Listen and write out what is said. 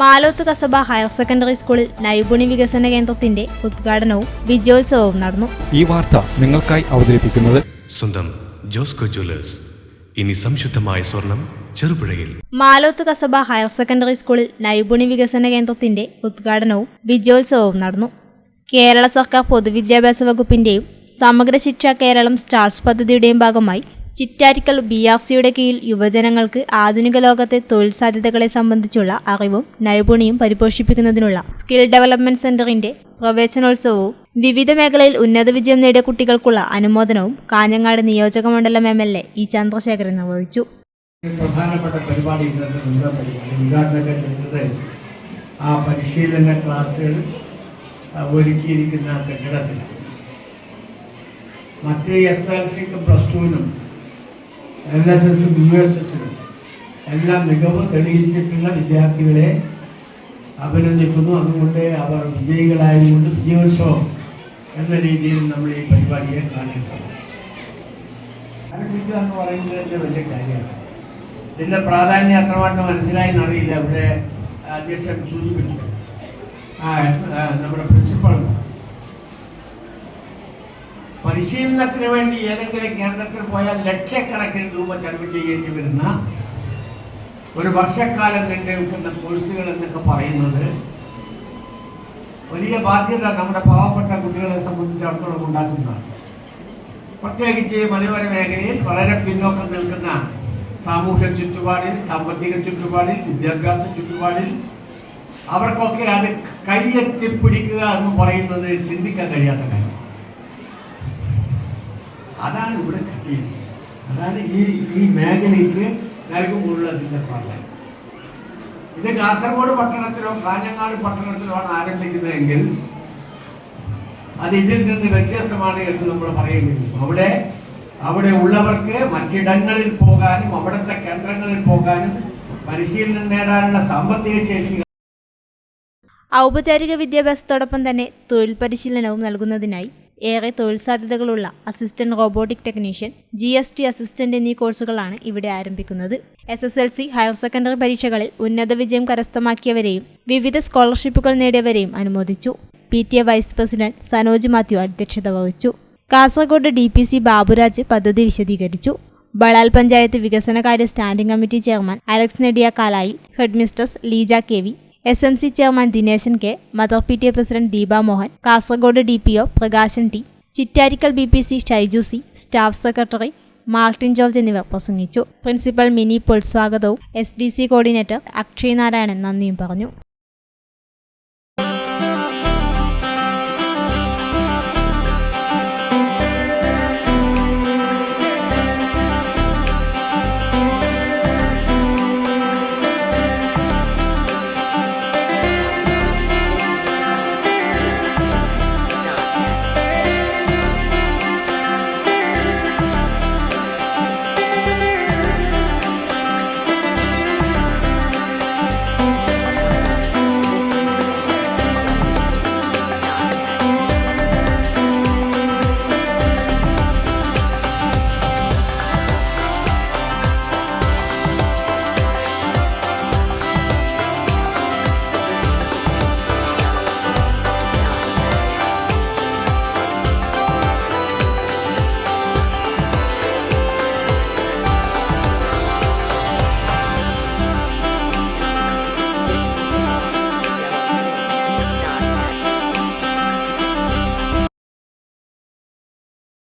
Maloth Kasaba higher secondary സ്കൂളിൽ നൈപുണി വികസന കേന്ദ്രത്തിന്റെ ഉദ്ഘാടനവും വിജയോത്സവവും നടന്നു. ഈ വാർത്ത നിങ്ങൾക്കായി അവതരിപ്പിക്കുന്നത് സ്വന്തം ജോസ്കോ ജ്വല്ലേഴ്സ്. ഇനി സംശുദ്ധമായ സ്വർണം ചെറുപുഴയിൽ. മാലോത്ത് കസബ ഹയർ സെക്കൻഡറി സ്കൂളിൽ നൈപുണി വികസന കേന്ദ്രത്തിന്റെ ഉദ്ഘാടനവും വിജയോത്സവവും നടന്നു. കേരള സർക്കാർ പൊതുവിദ്യാഭ്യാസ വകുപ്പിന്റെയും സമഗ്ര ശിക്ഷ കേരളം സ്റ്റാർസ് പദ്ധതിയുടെയും ഭാഗമായി ചിറ്റാരിക്കൽ ബി ആർ സിയുടെ കീഴിൽ യുവജനങ്ങൾക്ക് ആധുനിക ലോകത്തെ തൊഴിൽ സാധ്യതകളെ സംബന്ധിച്ചുള്ള അറിവും നൈപുണ്യവും പരിപോഷിപ്പിക്കുന്നതിനുള്ള സ്കിൽ ഡെവലപ്മെന്റ് സെന്ററിന്റെ പ്രവേശനോത്സവവും വിവിധ മേഖലയിൽ ഉന്നത വിജയം നേടിയ കുട്ടികൾക്കുള്ള അനുമോദനവും കാഞ്ഞങ്ങാട് നിയോജക മണ്ഡലം M L A E Chandrasekharan നിർവഹിച്ചു. പ്രധാനപ്പെട്ട പരിപാടി ആ പരിശീലന ഒരുക്കിയിരിക്കുന്ന മറ്റ് എസ് എൽ സിക്കും പ്ലസ് ടുവിനും എൽ എസ് എസും യു എസ് എല്ലാം മികവ് തെളിയിച്ചിട്ടുള്ള വിദ്യാർത്ഥികളെ അഭിനന്ദിക്കുന്നു. അതുകൊണ്ട് അവർ വിജയികളായതുകൊണ്ട് വിജയോത്സവം എന്ന രീതിയിൽ നമ്മൾ ഈ പരിപാടിയെ കാണേണ്ടത് എന്ന് പറയുന്നത് വലിയ കാര്യമാണ്. ഇതിന്റെ പ്രാധാന്യം എത്രമാത്രം മനസ്സിലായി എന്നറിയില്ല. ഇവിടെ അധ്യക്ഷൻ സൂചിപ്പിച്ചു. ആ, നമ്മുടെ പ്രിൻസിപ്പൾ പരിശീലനത്തിന് വേണ്ടി ഏതെങ്കിലും കേന്ദ്രത്തിൽ പോയാൽ ലക്ഷക്കണക്കിന് രൂപ ചെലവ് ചെയ്യേണ്ടി വരുന്ന ഒരു വർഷക്കാലം നീണ്ടു നിൽക്കുന്ന കോഴ്സുകൾ എന്നൊക്കെ പറയുന്നത് വലിയ ബാധ്യത നമ്മുടെ പാവപ്പെട്ട കുട്ടികളെ സംബന്ധിച്ചിടത്തോളം ഉണ്ടാക്കുന്നതാണ്. പ്രത്യേകിച്ച് മനോഹര മേഖലയിൽ വളരെ പിന്നോക്കം നിൽക്കുന്ന സാമൂഹ്യ ചുറ്റുപാടിൽ സാമ്പത്തിക ചുറ്റുപാടിൽ വിദ്യാഭ്യാസ ചുറ്റുപാടിൽ അവർക്കൊക്കെ അത് കൈയെത്തിപ്പിടിക്കുക എന്ന് പറയുന്നത് ചിന്തിക്കാൻ കഴിയാത്ത കാര്യം. അതാണ് ഇവിടെ കിട്ടിയത്. അതാണ് ഈ ഈ മേഖലയ്ക്ക് നൽകുമ്പോഴുള്ള അതിന്റെ പ്രാധാന്യം. ഇത് കാസർഗോഡ് പട്ടണത്തിലോ കാഞ്ഞങ്ങാട് പട്ടണത്തിലോ ആണ് ആരംഭിക്കുന്നതെങ്കിൽ അത് ഇതിൽ നിന്ന് വ്യത്യസ്തമാണ് എന്ന് നമ്മൾ വരും അവിടെ അവിടെ ഉള്ളവർക്ക് മറ്റിടങ്ങളിൽ പോകാനും അവിടുത്തെ കേന്ദ്രങ്ങളിൽ പോകാനും പരിശീലനം നേടാനുള്ള സാമ്പത്തിക ശേഷി ഔപചാരിക വിദ്യാഭ്യാസത്തോടൊപ്പം തന്നെ തൊഴിൽ പരിശീലനവും നൽകുന്നതിനായി ഏറെ തൊഴിൽ സാധ്യതകളുള്ള assistant robotic technician G S T assistant എന്നീ കോഴ്സുകളാണ് ഇവിടെ ആരംഭിക്കുന്നത്. S S L C higher secondary പരീക്ഷകളിൽ ഉന്നത വിജയം കരസ്ഥമാക്കിയവരെയും വിവിധ സ്കോളർഷിപ്പുകൾ നേടിയവരെയും അനുമോദിച്ചു. P T A vice president Sanoj Mathew അധ്യക്ഷത വഹിച്ചു. Kasaragod D P C Baburaj പദ്ധതി വിശദീകരിച്ചു. ബളാൽ പഞ്ചായത്ത് വികസനകാര്യ standing committee chairman Alex Nediya Kalayi headmistress Leeja K V. S M C chairman Dineshan K mother P T A president Deepa Mohan Kasaragod D P O Prakashan T Chittarikkal B P C Shaiju C staff secretary Martin George എന്നിവർ പ്രസംഗിച്ചു. Principal Mini Paul സ്വാഗതവും S D C coordinator Akshay Narayanan നന്ദിയും പറഞ്ഞു.